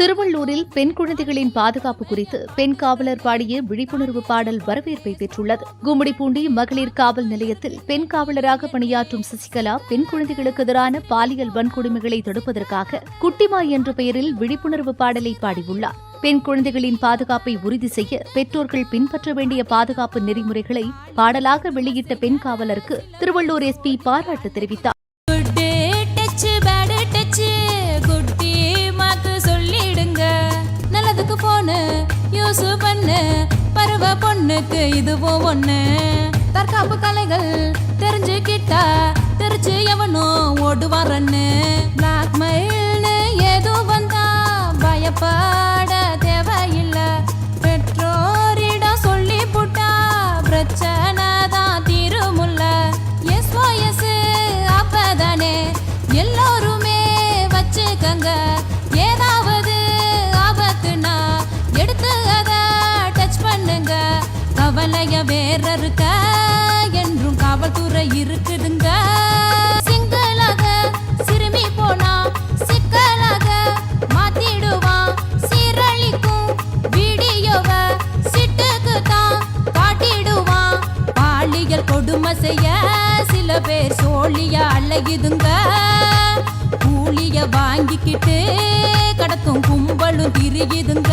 திருவள்ளூரில் பெண் குழந்தைகளின் பாதுகாப்பு குறித்து பெண் காவலர் பாடிய விழிப்புணர்வு பாடல் வரவேற்பை பெற்றுள்ளது. கும்மிடிப்பூண்டி மகளிர் காவல் நிலையத்தில் பெண் காவலராக பணியாற்றும் சசிகலா பெண் குழந்தைகளுக்கு எதிரான பாலியல் வன்கொடுமைகளை தடுப்பதற்காக குட்டிமா என்ற பெயரில் விழிப்புணர்வு பாடலை பாடியுள்ளார். பெண் குழந்தைகளின் பாதுகாப்பை உறுதி செய்ய பெற்றோர்கள் பின்பற்ற வேண்டிய பாதுகாப்பு நெறிமுறைகளை பாடலாக வெளியிட்ட பெண் காவலருக்கு திருவள்ளூர் எஸ்பி பாராட்டு தெரிவித்தார். நல்லதுக்கு யூசு பண்ணு பருவ பொண்ணுக்கு இதுவும் ஒண்ணு. தற்காப்பு கலைகள் தெரிஞ்சுக்கிட்டா தெரிச்சு எவனோ ஓடுவாரன்னு பிளாக் மயில்னு ஏதோ வந்தா பயப்பா கவலைய வேற இருக்க என்றும் காவல்துறை இருக்குதுங்க. சிங்களாக சிறுமி போனா சிக்கலாக மாத்திடுவான் சீரழிக்கும் வீடியோவ சிட்டுக்கு தான் காட்டிடுவான் பாலியல் கொடுமை செய்ய சில பேர் சோழிய அழகிதுங்க கூலிய வாங்கிக்கிட்டு கடத்தும் கும்பலும் திரியுதுங்க.